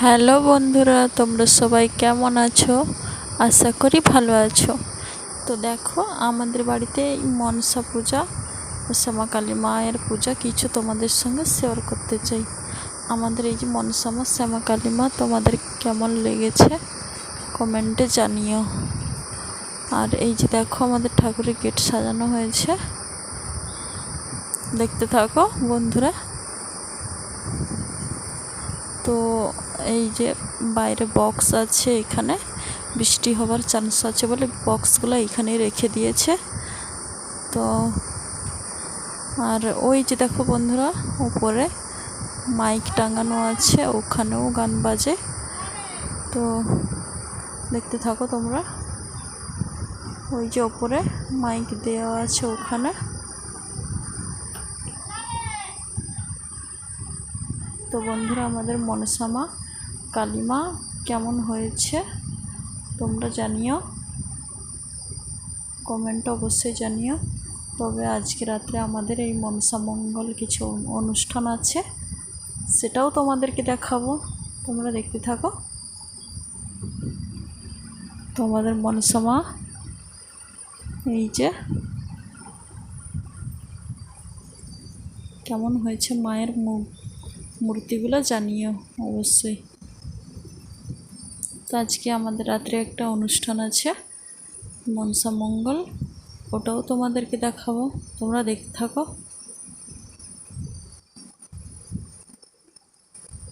Hello বন্ধুরা, তোমরা সবাই কেমন আছো? আশা করি ভালো আছো। তো দেখো, আমাদের বাড়িতে এই মনসা পূজা শ্যামা কালী মায়ের পূজা কিছু তোমাদের সঙ্গে শেয়ার করতে চাই। আমাদের এই যে মনসা মা, শ্যামা কালী মা, তোমাদের কেমন লেগেছে? কমেন্টে জানিও। আর এই যে দেখো, আমাদের ঠাকুরের গেট সাজানো হয়েছে। দেখতে থাকো বন্ধুরা। তো এই যে বাইরে বক্স আছে এখানে, বৃষ্টি হবার চান্স আছে বলে বক্সগুলো এখানে রেখে দিয়েছে। তো আর ওই যে দেখো বন্ধুরা, উপরে মাইক টাঙানো আছে, ওখানেও গান বাজে। তো দেখতে থাকো তোমরা। ওই যে ওপরে মাইক দেওয়া আছে ওখানে। তো বন্ধুরা, আমাদের মনসামা কালিমা, কেমন হয়েছে? তোমরা জানিও। কমেন্টে অবশ্যই জানিও। তবে আজকে রাত্রে আমাদের এই মনসা মঙ্গল কিছু অনুষ্ঠান আছে, সেটাও তোমাদেরকে দেখাবো। তোমরা দেখতে থাকো। তোমাদের মনসামা, এই যে, কেমন হয়েছে মায়ের মূর্তিগুলো জানিও অবশ্যই। তো আজকে আমাদের রাত্রে একটা অনুষ্ঠান আছে, মনসা মঙ্গল। ওটাও তোমাদেরকে দেখাবো। তোমরা দেখতে থাকো।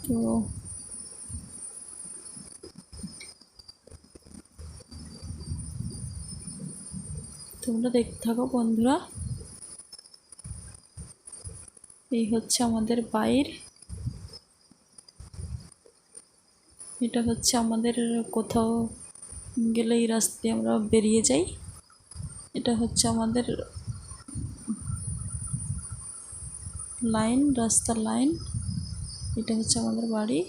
তো তোমরা দেখতে থাকো বন্ধুরা। এই হচ্ছে আমাদের বাইর। এটা হচ্ছে আমাদের কোথাও গেলে এই রাস্তা দিয়ে আমরা বেরিয়ে যাই। এটা হচ্ছে আমাদের লাইন রাস্তার লাইন। এটা হচ্ছে আমাদের বাড়ি।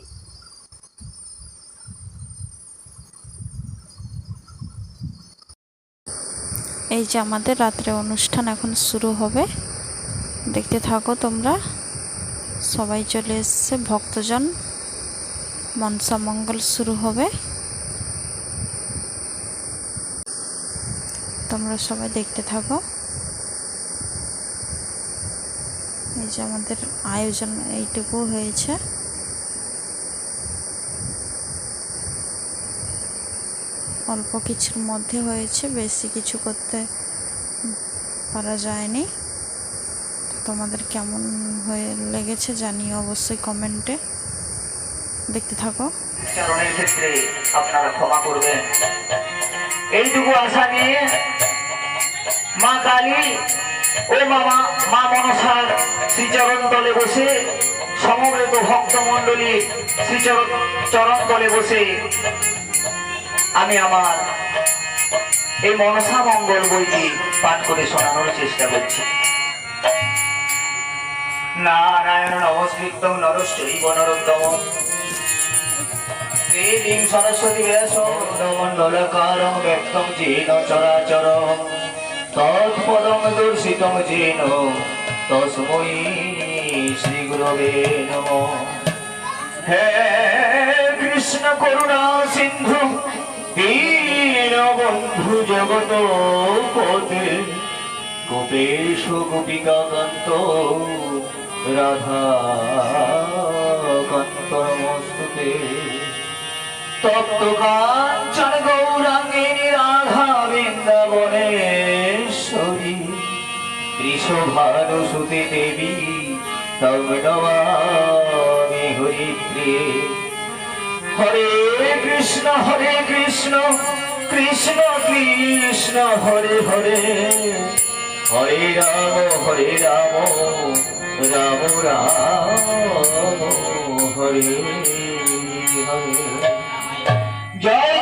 এই যে আমাদের রাত্রে অনুষ্ঠান এখন শুরু হবে। দেখতে থাকো তোমরা। সবাই চলে এসছে, ভক্তজন। মনসা মঙ্গল শুরু হবে। তোমরা সবাই দেখতে থাকো। এই যে আমাদের আয়োজন এইটুকু হয়েছে। অল্প কিছুর মধ্যে হয়েছে, বেশি কিছু করতে পারা যায়নি। তোমাদের কেমন হয়ে লেগেছে জানিও অবশ্যই কমেন্টে। দেখতে থাকো। চারণের ক্ষেত্রে আপনারা ক্ষমা করবেন। এইটুকু আশা নিয়ে মা কালী ও মামা মা মনসার শ্রীচরণ তলে বসে সমবেত ভক্ত মন্ডলী শ্রীচরণ চরণ তলে বসে আমি আমার এই মনসা মঙ্গল বইটি পাঠ করে শোনানোর চেষ্টা করছি। নারায়ণ নমস্কৃতম নরশ্চৈব নরোত্তম। দেবীং সরস্বতী ব্যাসমণ্ডলকারং ব্যক্তং যেন চরাচর। তৎপদং দর্শিতং যেন তস্मै শ্রী গুরবে নমঃ। হে কৃষ্ণ করুণা সিন্ধু, দীন বন্ধু জগত পদে গোপেশ গোপিকা কান্ত রাধা তপ্ত কাঞ্চন গৌরাঙ্গিনী রাধা বৃন্দাবনেশ্বরী ঋষভানুসুতে দেবী তব নমামি হরিপ্রিয়ে হরে কৃষ্ণ হরে কৃষ্ণ কৃষ্ণ কৃষ্ণ হরে হরে হরে রাম হরে রাম রাম রাম হরে হরে Joy